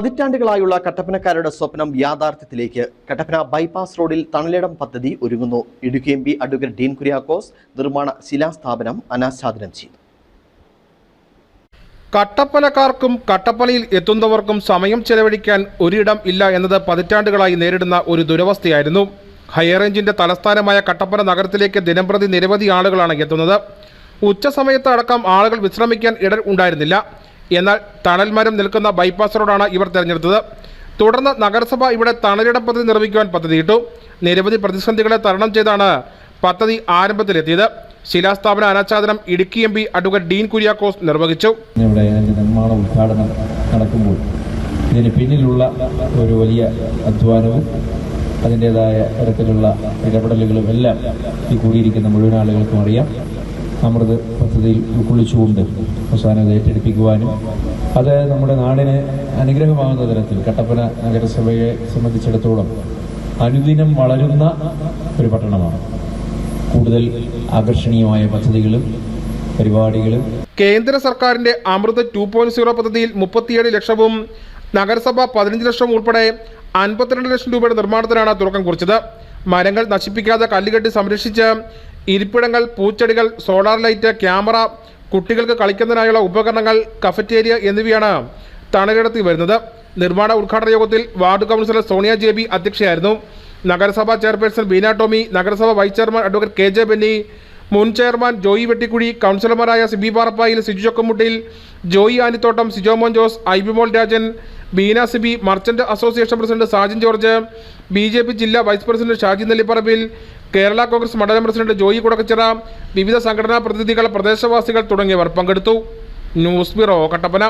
പതിറ്റാണ്ടുകളായുള്ള കട്ടപ്പനക്കാരുടെ സ്വപ്നം യാഥാർത്ഥ്യത്തിലേക്ക്. കട്ടപ്പന ബൈപ്പാസ് റോഡിൽ തണലിടം പദ്ധതി ഒരുങ്ങുന്നു. Idukki M P advocate Dean Kuriakose നിർമ്മാണ ശിലാസ്ഥാപനം അനാച്ഛാദനം ചെയ്തു. കട്ടപ്പനക്കാർക്കും കട്ടപ്പനയിൽ എത്തുന്നവർക്കും സമയം ചെലവഴിക്കാൻ ഒരിടം ഇല്ല എന്നത് പതിറ്റാണ്ടുകളായി നേരിടുന്ന ഒരു ദുരവസ്ഥയായിരുന്നു. ഹൈറേഞ്ചിന്റെ തലസ്ഥാനമായ കട്ടപ്പന നഗരത്തിലേക്ക് ദിനംപ്രതി നിരവധി ആളുകളാണ് എത്തുന്നത്. ഉച്ചസമയത്ത് അടക്കം ആളുകൾ വിശ്രമിക്കാൻ ഇടം ഉണ്ടായിരുന്നില്ല. എന്നാൽ തണൽമരം നിൽക്കുന്ന ബൈപ്പാസ് റോഡാണ് ഇവർ തിരഞ്ഞെടുത്തത്. തുടർന്ന് നഗരസഭ ഇവിടെ തണലിട പദ്ധതി നിർമ്മിക്കുവാൻ പദ്ധതിയിട്ടു. നിരവധി പ്രതിസന്ധികളെ തരണം ചെയ്താണ് പദ്ധതി ആരംഭത്തിലെത്തിയത്. ശിലാസ്ഥാപന അനാച്ഛാദനം Idukki M P advocate Dean Kuriakose നിർവഹിച്ചു. നിർമ്മാണ ഉദ്ഘാടനം നടക്കുമ്പോൾ ഇതിന് പിന്നിലുള്ള ഒരു വലിയ അധ്വാനവും അതിന്റെതായ തരത്തിലുള്ള ഇടപെടലുകളും എല്ലാം ഈ കൂടിയിരിക്കുന്ന മുഴുവൻ ആളുകൾക്കും അറിയാം. അമൃത് പദ്ധതിയിൽ ഉൾക്കൊള്ളിച്ചുകൊണ്ട് അവസാനം അത് ഏറ്റെടുപ്പിക്കുവാനും അത് നമ്മുടെ നാടിന് അനുഗ്രഹമാകുന്ന തരത്തിൽ കട്ടപ്പന നഗരസഭയെ സംബന്ധിച്ചിടത്തോളം അനുദിനം വളരുന്ന ഒരു പട്ടണമാണ്. കൂടുതൽ ആകർഷണീയമായ പദ്ധതികളും പരിപാടികളും കേന്ദ്ര സർക്കാരിന്റെ അമൃത് ടു പോയിന്റ് സീറോ പദ്ധതിയിൽ മുപ്പത്തിയേഴ് ലക്ഷവും നഗരസഭ പതിനഞ്ച് ലക്ഷവും ഉൾപ്പെടെ അൻപത്തിരണ്ട് ലക്ഷം രൂപയുടെ നിർമ്മാണത്തിനാണ് തുടക്കം കുറിച്ചത്. മരങ്ങൾ നശിപ്പിക്കാതെ കല്ലുകെട്ടി സംരക്ഷിച്ച് ഇരിപ്പിടങ്ങൾ പൂച്ചെടികൾ സോളാർ ലൈറ്റ് ക്യാമറ കുട്ടികൾക്ക് കളിക്കുന്നതിനായുള്ള ഉപകരണങ്ങൾ കഫറ്റേരിയ എന്നിവയാണ് തണലിടത്തി വരുന്നത്. നിർമ്മാണ ഉദ്ഘാടന യോഗത്തിൽ ward councillor Sonia J B അധ്യക്ഷയായിരുന്നു. നഗരസഭാ ചെയർപേഴ്സൺ ബീന ടോമി നഗരസഭാ vice chairman advocate K J Benny മുൻ ചെയർമാൻ ജോയി വെട്ടിക്കുഴി കൗൺസിലർമാരായ Siby Parappayil Siju Chakkumuttil Joy Anithottam Sijomon Jose Aibimol Rajan Beena Siby merchant association president Sajin George B J P ജില്ലാ vice president Shaji Nellipparambil Kerala Congress മണ്ഡലം president Joy Kudakkachira വിവിധ സംഘടനാ പ്രതിനിധികൾ പ്രദേശവാസികൾ തുടങ്ങിയവർ പങ്കെടുത്തു. News bureau Kattappana.